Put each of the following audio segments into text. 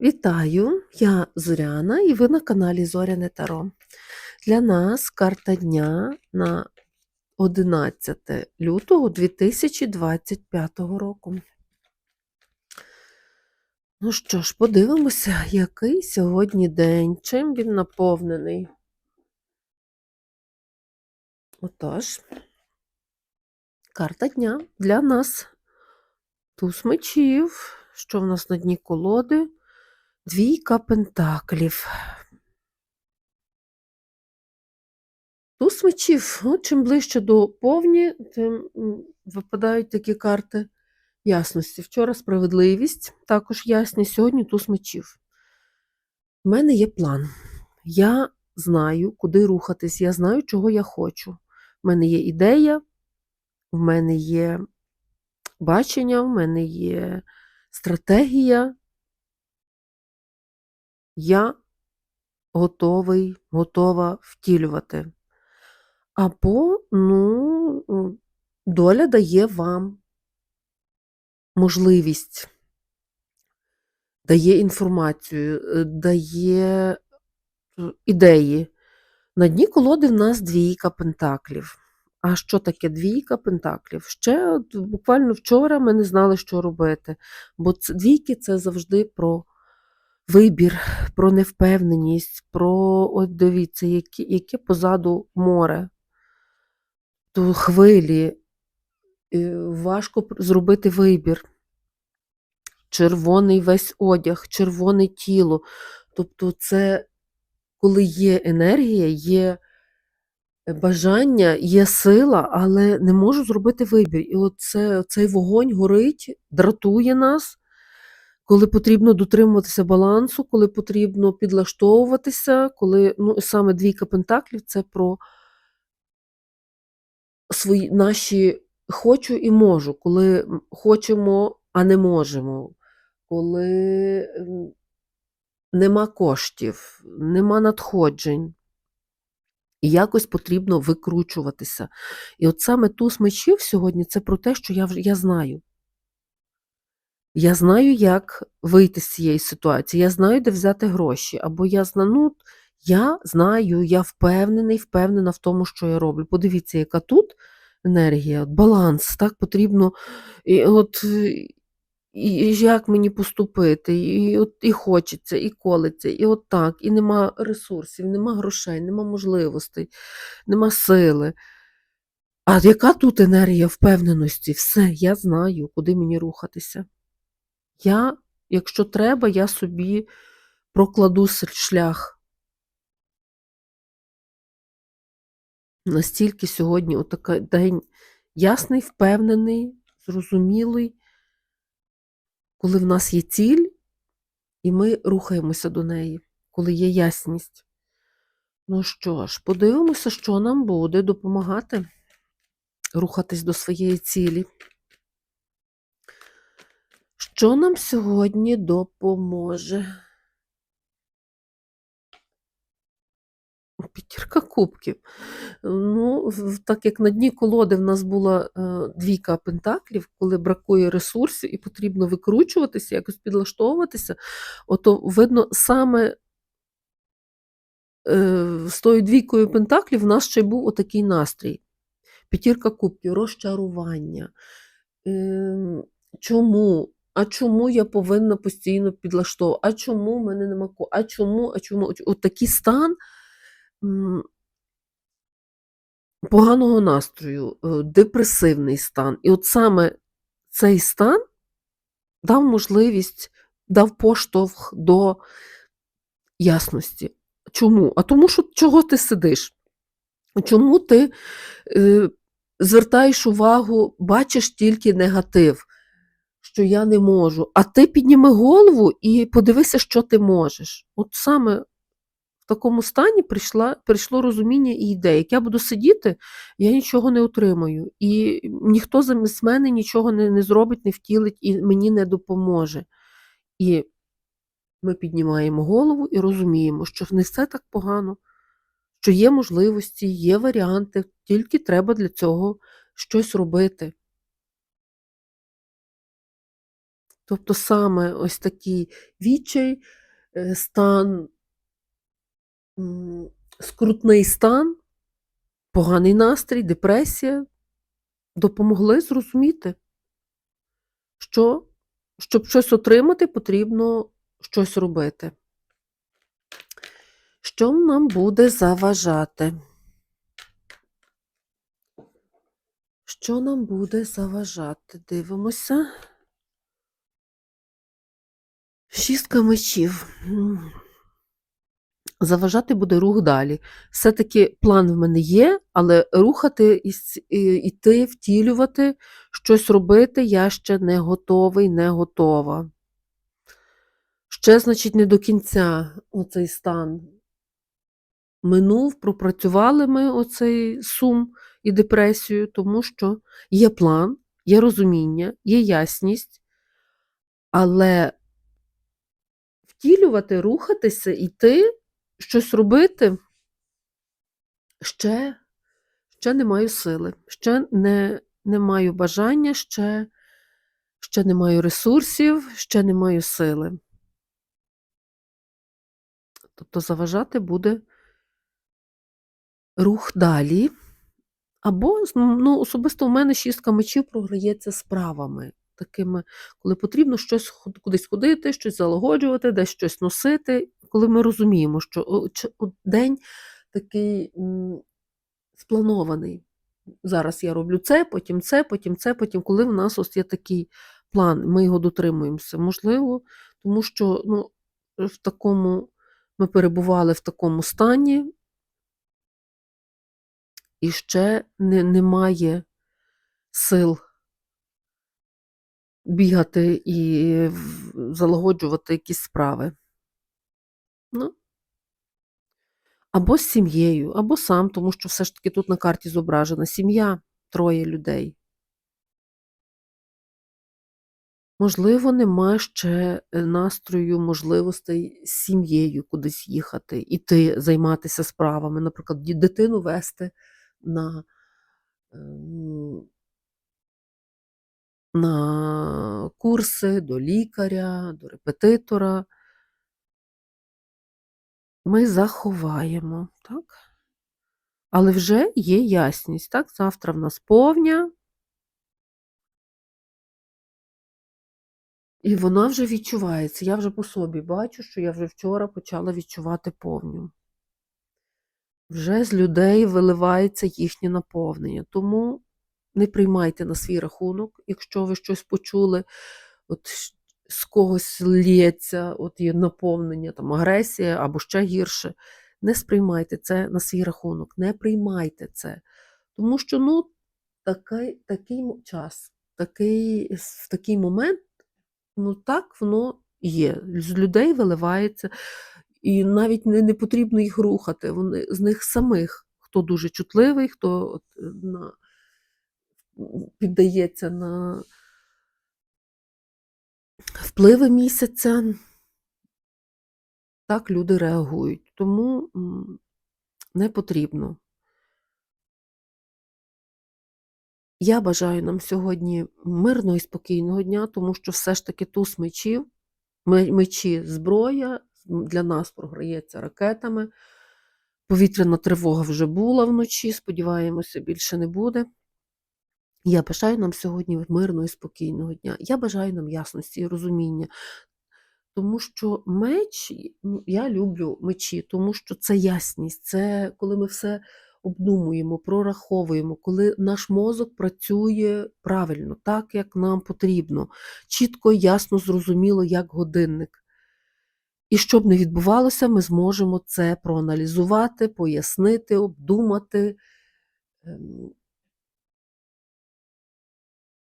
Вітаю, я Зоряна і ви на каналі Зоряне Таро. Для нас карта дня на 11 лютого 2025 року. Ну що ж, подивимося, який сьогодні день, чим він наповнений. Отож, карта дня для нас. Туз мечів, що в нас на дні колоди, двійка пентаклів. Туз мечів. Ну, чим ближче до повні, тим випадають такі карти ясності. Вчора справедливість, також ясність, сьогодні туз мечів. У мене є план. Я знаю, куди рухатись, я знаю, чого я хочу. У мене є ідея, в мене є бачення, в мене є стратегія. Я готовий, готова втілювати. Або, ну, доля дає вам можливість, дає інформацію, е, дає е, ідеї. На дні колоди в нас двійка пентаклів. А що таке двійка пентаклів? Ще от буквально вчора ми не знали, що робити. Бо двійки це завжди про вибір, про невпевненість, про от дивіться, яке, яке позаду море, то хвилі, важко зробити вибір. Червоний весь одяг, червоне тіло. Тобто, це коли є енергія, є бажання, є сила, але не можу зробити вибір. І от цей вогонь горить, дратує нас, коли потрібно дотримуватися балансу, коли потрібно підлаштовуватися, коли ну, саме двійка пентаклів це про свої наші хочу і можу, коли хочемо, а не можемо, коли нема коштів, нема надходжень. І якось потрібно викручуватися. І от саме туз мечів сьогодні це про те, що я я знаю. Я знаю, як вийти з цієї ситуації, я знаю, де взяти гроші. Або я знаю, ну, я знаю, я впевнений, впевнена в тому, що я роблю. Подивіться, яка тут енергія, баланс, так потрібно. І от і, як мені поступити, і, от, і хочеться, і колеться, і от так, і нема ресурсів, нема грошей, нема можливостей, нема сили. А яка тут енергія впевненості? Все, я знаю, куди мені рухатися. Я, якщо треба, я собі прокладу шлях. Настільки сьогодні отакий день ясний, впевнений, зрозумілий, коли в нас є ціль, і ми рухаємося до неї, коли є ясність. Ну що ж, подивимося, що нам буде допомагати рухатись до своєї цілі. Що нам сьогодні допоможе? П'ятірка кубків. Ну, так як на дні колоди в нас була е, двійка пентаклів, коли бракує ресурсів і потрібно викручуватися, якось підлаштовуватися, ото видно саме е, з тою двійкою пентаклів в нас ще й був отакий настрій. П'ятірка кубків, розчарування. Ем, чому? А чому я повинна постійно підлаштовувати? А чому в мене нема ко? А чому? А чому? От такий стан поганого настрою, е, депресивний стан. І от саме цей стан дав можливість, дав поштовх до ясності. Чому? А тому, що чого ти сидиш? Чому ти е, звертаєш увагу, бачиш тільки негатив, що я не можу, а ти підніми голову і подивися, що ти можеш. От саме в такому стані прийшла, прийшло розуміння і ідея. Як я буду сидіти, я нічого не отримаю. І ніхто замість мене нічого не, не зробить, не втілить і мені не допоможе. І ми піднімаємо голову і розуміємо, що не все так погано, що є можливості, є варіанти, тільки треба для цього щось робити. Тобто саме ось такий відчай, е, стан, скрутний стан, поганий настрій, депресія допомогли зрозуміти, що щоб щось отримати, потрібно щось робити. Що нам буде заважати? Що нам буде заважати? Дивимося. Шістка мечів. Заважати буде рух далі. Все-таки план в мене є, але рухати, іти, втілювати, щось робити я ще не готовий, не готова. Ще, значить, не до кінця оцей стан минув, пропрацювали ми оцей сум і депресію, тому що є план, є розуміння, є ясність, але втілювати, рухатися, йти, щось робити ще, ще не маю сили, ще не, не маю бажання, ще, ще не маю ресурсів, ще не маю сили. Тобто заважати буде рух далі. Або, ну, особисто у мене шістка мечів програється справами. Такими, коли потрібно щось кудись ходити, щось залагоджувати, десь щось носити. Коли ми розуміємо, що день такий спланований. Зараз я роблю це, потім це, потім це, потім, коли в нас ось є такий план, ми його дотримуємося. Можливо, тому що ну, в такому ми перебували в такому стані, і ще не, немає сил бігати і залагоджувати якісь справи. Ну, або з сім'єю, або сам, тому що все ж таки тут на карті зображена сім'я, троє людей. Можливо, нема ще е, настрою, можливостей з сім'єю кудись їхати, іти, займатися справами, наприклад, дитину вести на, ем, на курси до лікаря, до репетитора. Ми заховаємо, так? Але вже є ясність, так? Завтра в нас повня, і вона вже відчувається. Я вже по собі бачу, що я вже вчора почала відчувати повню. Вже з людей виливається їхнє наповнення. Тому не приймайте на свій рахунок, якщо ви щось почули, от з когось лється, от є наповнення, там, агресія або ще гірше. Не сприймайте це на свій рахунок, не приймайте це. Тому що ну, такий, такий час, такий, в такий момент, ну так воно є. З людей виливається, і навіть не, не потрібно їх рухати. Вони з них самих, хто дуже чутливий, хто от, на, піддається на впливи місяця, так люди реагують. Тому не потрібно. Я бажаю нам сьогодні мирного і спокійного дня, тому що все ж таки туз мечів, мечі зброя для нас програється ракетами. Повітряна тривога вже була вночі, сподіваємося, більше не буде. Я бажаю нам сьогодні мирного і спокійного дня. Я бажаю нам ясності і розуміння. Тому що меч, ну, я люблю мечі, тому що це ясність, це коли ми все обдумуємо, прораховуємо, коли наш мозок працює правильно, так як нам потрібно, чітко, ясно, зрозуміло, як годинник. І що б не відбувалося, ми зможемо це проаналізувати, пояснити, обдумати, ем,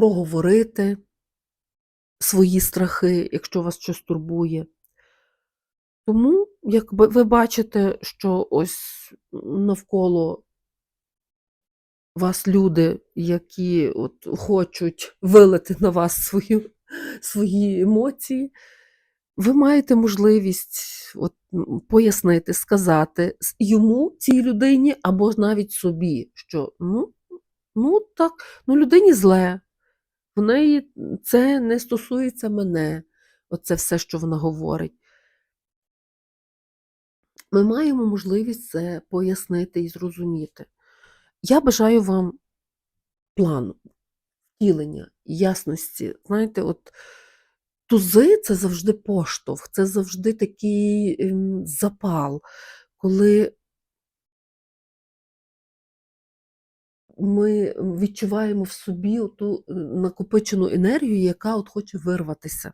проговорити свої страхи, якщо вас щось турбує. Тому, як ви бачите, що ось навколо вас люди, які от хочуть вилити на вас свою, свої емоції, ви маєте можливість от, пояснити, сказати йому, цій людині, або навіть собі, що ну, ну так, ну людині зле, В неї це не стосується мене, оце все, що вона говорить. Ми маємо можливість це пояснити і зрозуміти. Я бажаю вам плану, втілення, ясності. Знаєте, от тузи це завжди поштовх, це завжди такий ем, запал, коли ми відчуваємо в собі ту накопичену енергію, яка от хоче вирватися.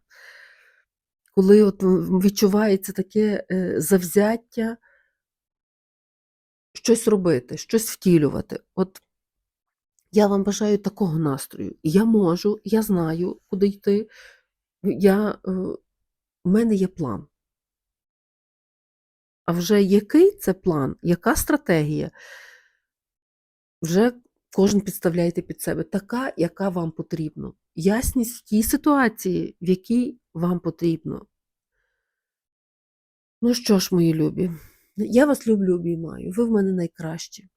Коли от відчувається таке е, завзяття щось робити, щось втілювати. От я вам бажаю такого настрою. Я можу, я знаю, куди йти. Я, е, в мене є план. А вже який це план, яка стратегія, вже кожен підставляєте під себе, така, яка вам потрібно. Ясність в тій ситуації, в якій вам потрібно. Ну що ж, мої любі, я вас люблю, обіймаю. Ви в мене найкращі.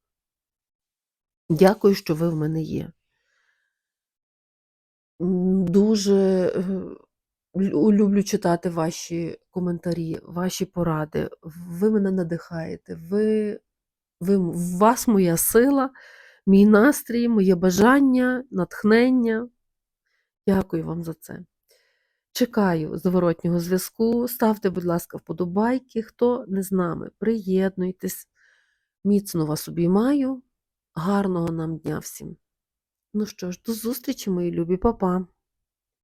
Дякую, що ви в мене є. Дуже е, люблю читати ваші коментарі, ваші поради. Ви мене надихаєте. Ви, ви, вас моя сила, мій настрій, моє бажання, натхнення. Дякую вам за це. Чекаю зворотнього зв'язку. Ставте, будь ласка, вподобайки. Хто не з нами, приєднуйтесь. Міцно вас обіймаю. Гарного нам дня всім. Ну що ж, до зустрічі, мої любі, Па-па.